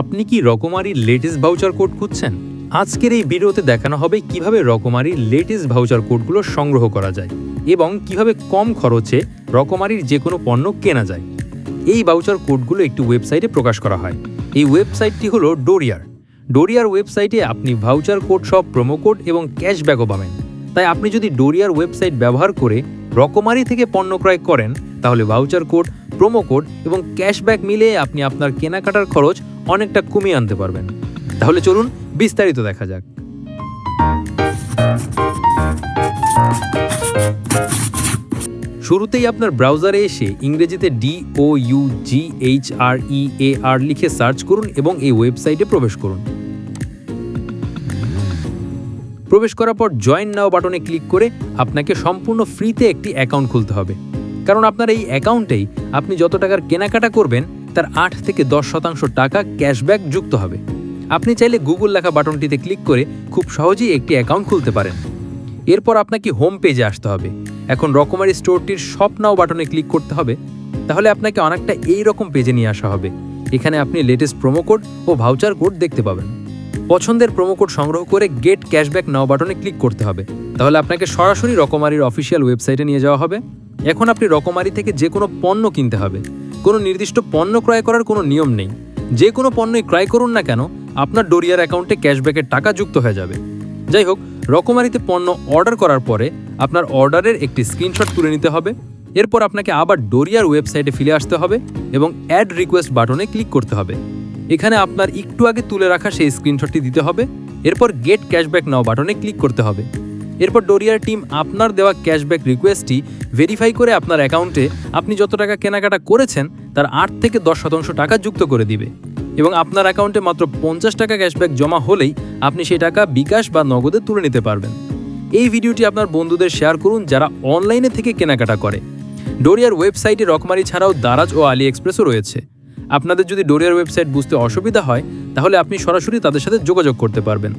আপনি কি রকমারির latest voucher code খুঁজছেন? আজকের এই ভিডিওতে দেখানো হবে কীভাবে রকমারির লেটেস্ট ভাউচার কোডগুলো সংগ্রহ করা যায় এবং কীভাবে কম খরচে রকমারির যে কোনো পণ্য কেনা যায়। এই ভাউচার কোডগুলো একটি ওয়েবসাইটে প্রকাশ করা হয়। এই ওয়েবসাইটটি হলো ডোরিয়ার। ডোরিয়ার ওয়েবসাইটে আপনি ভাউচার কোড সব প্রোমো কোড এবং ক্যাশব্যাকও পাবেন। তাই আপনি যদি ডোরিয়ার ওয়েবসাইট ব্যবহার করে রকমারি থেকে পণ্য ক্রয় করেন, তাহলে ভাউচার কোড, প্রোমো কোড এবং ক্যাশব্যাক মিলে আপনি আপনার কেনাকাটার খরচ অনেকটা কমিয়ে আনতে পারবেন। তাহলে চলুন, বিস্তারিত দেখা যাক। শুরুতেই আপনার ব্রাউজারে এসে ইংরেজিতে D O U G H R E A R লিখে সার্চ করুন এবং এই ওয়েবসাইটে প্রবেশ করুন। প্রবেশ করার পর জয়েন নাও বাটনে ক্লিক করে আপনাকে সম্পূর্ণ ফ্রিতে একটি অ্যাকাউন্ট খুলতে হবে। কারণ আপনার এই অ্যাকাউন্টেই আপনি যত টাকার কেনাকাটা করবেন তার আট থেকে দশ শতাংশ টাকা ক্যাশব্যাক যুক্ত হবে। আপনি চাইলে গুগল লেখা বাটনটিতে ক্লিক করে খুব সহজেই একটি অ্যাকাউন্ট খুলতে পারেন। এরপর আপনাকে হোম পেজে আসতে হবে। এখন রকমারি স্টোরটির শপ নাও বাটনে ক্লিক করতে হবে। তাহলে আপনাকে অনেকটা এই রকম পেজে নিয়ে আসা হবে। এখানে আপনি লেটেস্ট প্রোমো কোড ও ভাউচার কোড দেখতে পাবেন। পছন্দের প্রোমো কোড সংগ্রহ করে গেট ক্যাশব্যাক নাও বাটনে ক্লিক করতে হবে। তাহলে আপনাকে সরাসরি রকমারির অফিসিয়াল ওয়েবসাইটে নিয়ে যাওয়া হবে। এখন আপনি রকমারি থেকে যে কোনো পণ্য কিনতে হবে। কোনো নির্দিষ্ট পণ্য ক্রয় করার কোনো নিয়ম নেই। যে কোনো পণ্যই ক্রয় করুন না কেন, আপনার ডোরিয়ার অ্যাকাউন্টে ক্যাশব্যাকের টাকা যুক্ত হয়ে যাবে। যাই হোক, রকমারিতে পণ্য অর্ডার করার পরে আপনার অর্ডারের একটি স্ক্রিনশট তুলে নিতে হবে। এরপর আপনাকে আবার ডোরিয়ার ওয়েবসাইটে ফিরে আসতে হবে এবং অ্যাড রিকোয়েস্ট বাটনে ক্লিক করতে হবে। এখানে আপনার একটু আগে তুলে রাখা সেই স্ক্রিনশটটি দিতে হবে। এরপর গেট ক্যাশব্যাক নাও বাটনে ক্লিক করতে হবে। এরপর ডোরিয়ার টিম আপনার দেওয়া ক্যাশব্যাক রিকোয়েস্টটি ভেরিফাই করে আপনার অ্যাকাউন্টে আপনি যত টাকা কেনাকাটা করেছেন, তার আট থেকে দশ শতাংশ টাকা যুক্ত করে দিবে। এবং আপনার অ্যাকাউন্টে মাত্র পঞ্চাশ টাকা ক্যাশব্যাক জমা হলেই আপনি সেই টাকা বিকাশ বা নগদে তুলে নিতে পারবেন। এই ভিডিওটি আপনার বন্ধুদের শেয়ার করুন যারা অনলাইনে থেকে কেনাকাটা করে। ডোরিয়ার ওয়েবসাইটে রকমারি ছাড়াও দারাজ ও আলি এক্সপ্রেসও রয়েছে। আপনাদের যদি ডোরিয়ার ওয়েবসাইট বুঝতে অসুবিধা হয়, তাহলে আপনি সরাসরি তাদের সাথে যোগাযোগ করতে পারবেন।